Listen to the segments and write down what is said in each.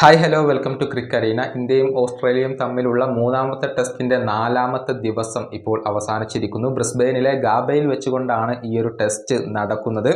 Hi hello welcome to Crick Arena ഇന്ത്യയും ഓസ്ട്രേലിയയും തമ്മിലുള്ള മൂന്നാമത്തെ ടെസ്റ്റിന്റെ നാലാമത്തെ ദിവസം ഇപ്പോൾ അവസാനിച്ചിരിക്കുന്നു. ബ്രിസ്ബെയിനിലെ ഗാബയിൽ വെച്ചുകൊണ്ടാണ് ഈ ഒരു ടെസ്റ്റ് നടക്കുന്നത്.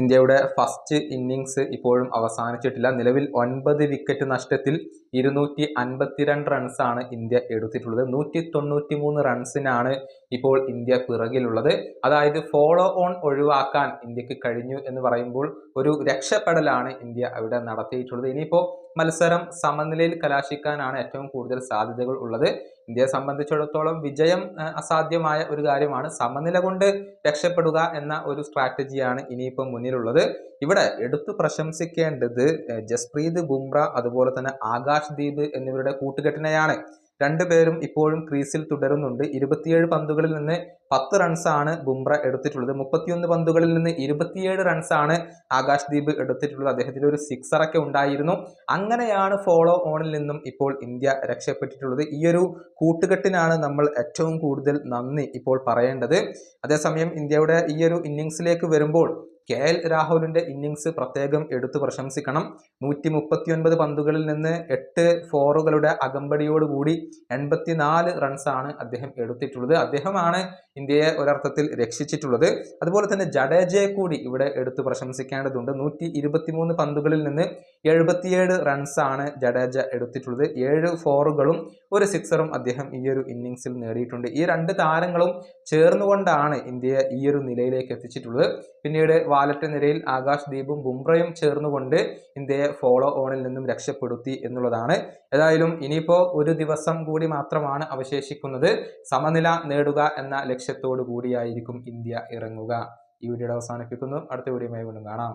ഇന്ത്യയുടെ ഫസ്റ്റ് ഇന്നിങ്സ് ഇപ്പോഴും അവസാനിച്ചിട്ടില്ല. നിലവിൽ ഒൻപത് വിക്കറ്റ് നഷ്ടത്തിൽ ഇരുന്നൂറ്റി അൻപത്തിരണ്ട് റൺസാണ് ഇന്ത്യ എടുത്തിട്ടുള്ളത്. നൂറ്റി തൊണ്ണൂറ്റി മൂന്ന് റൺസിനാണ് ഇപ്പോൾ ഇന്ത്യ പിറകിലുള്ളത്. അതായത് ഫോളോ ഓൺ ഒഴിവാക്കാൻ ഇന്ത്യയ്ക്ക് കഴിഞ്ഞു എന്ന് പറയുമ്പോൾ ഒരു രക്ഷപ്പെടലാണ് ഇന്ത്യ അവിടെ നടത്തിയിട്ടുള്ളത്. ഇനിയിപ്പോൾ മത്സരം സമനിലയിൽ കലാശിക്കാനാണ് ഏറ്റവും കൂടുതൽ സാധ്യതകൾ ഉള്ളത്. ഇന്ത്യയെ സംബന്ധിച്ചിടത്തോളം വിജയം അസാധ്യമായ ഒരു കാര്യമാണ്. സമനില കൊണ്ട് രക്ഷപ്പെടുക എന്ന ഒരു സ്ട്രാറ്റജിയാണ് ഇനിയിപ്പോൾ മുന്നിലുള്ളത്. ഇവിടെ എടുത്തു പ്രശംസിക്കേണ്ടത് ജസ്പ്രീത് ബുംറ അതുപോലെ തന്നെ ആകാശ് ദീപ് എന്നിവരുടെ കൂട്ടുകെട്ടിനെയാണ്. രണ്ടുപേരും ഇപ്പോഴും ക്രീസിൽ തുടരുന്നുണ്ട്. ഇരുപത്തിയേഴ് പന്തുകളിൽ നിന്ന് പത്ത് റൺസാണ് ബുംറ എടുത്തിട്ടുള്ളത്. മുപ്പത്തിയൊന്ന് പന്തുകളിൽ നിന്ന് ഇരുപത്തിയേഴ് റൺസാണ് ആകാശ് ദീപ് എടുത്തിട്ടുള്ളത്. അദ്ദേഹത്തിന് ഒരു സിക്സറൊക്കെ ഉണ്ടായിരുന്നു. അങ്ങനെയാണ് ഫോളോ ഓണിൽ നിന്നും ഇപ്പോൾ ഇന്ത്യ രക്ഷപ്പെട്ടിട്ടുള്ളത്. ഈ ഒരു കൂട്ടുകെട്ടിനാണ് നമ്മൾ ഏറ്റവും കൂടുതൽ നന്ദി ഇപ്പോൾ പറയേണ്ടത്. അതേസമയം ഇന്ത്യയുടെ ഈയൊരു ഇന്നിങ്സിലേക്ക് വരുമ്പോൾ കെ എൽ രാഹുലിന്റെ ഇന്നിങ്സ് പ്രത്യേകം എടുത്തു പ്രശംസിക്കണം. നൂറ്റി മുപ്പത്തിയൊൻപത് പന്തുകളിൽ നിന്ന് എട്ട് ഫോറുകളുടെ അകമ്പടിയോടുകൂടി എൺപത്തിനാല് റൺസാണ് അദ്ദേഹം എടുത്തിട്ടുള്ളത്. അദ്ദേഹമാണ് ഇന്ത്യയെ ഒരർത്ഥത്തിൽ രക്ഷിച്ചിട്ടുള്ളത്. അതുപോലെ തന്നെ ജഡേജയെ കൂടി ഇവിടെ എടുത്തു പ്രശംസിക്കേണ്ടതുണ്ട്. നൂറ്റി ഇരുപത്തിമൂന്ന് പന്തുകളിൽ നിന്ന് എഴുപത്തിയേഴ് റൺസാണ് ജഡേജ എടുത്തിട്ടുള്ളത്. ഏഴ് ഫോറുകളും ഒരു സിക്സറും അദ്ദേഹം ഈ ഒരു ഇന്നിങ്സിൽ നേടിയിട്ടുണ്ട്. ഈ രണ്ട് താരങ്ങളും ചേർന്നുകൊണ്ടാണ് ഇന്ത്യയെ ഈ ഒരു നിലയിലേക്ക് എത്തിച്ചിട്ടുള്ളത്. പിന്നീട് വാലറ്റ് നിരയിൽ ആകാശ് ദീപും ബുംറയും ചേർന്നുകൊണ്ട് ഇന്ത്യയെ ഫോളോ ഓണിൽ നിന്നും രക്ഷപ്പെടുത്തി എന്നുള്ളതാണ്. ഏതായാലും ഇനിയിപ്പോൾ ഒരു ദിവസം കൂടി മാത്രമാണ് അവശേഷിക്കുന്നത്. സമനില നേടുക എന്ന ലക്ഷ്യത്തോടു കൂടിയായിരിക്കും ഇന്ത്യ ഇറങ്ങുക. ഈ വീഡിയോ അവസാനിപ്പിക്കുന്നു. അടുത്ത വീഡിയോയുമായി വീണ്ടും കാണാം.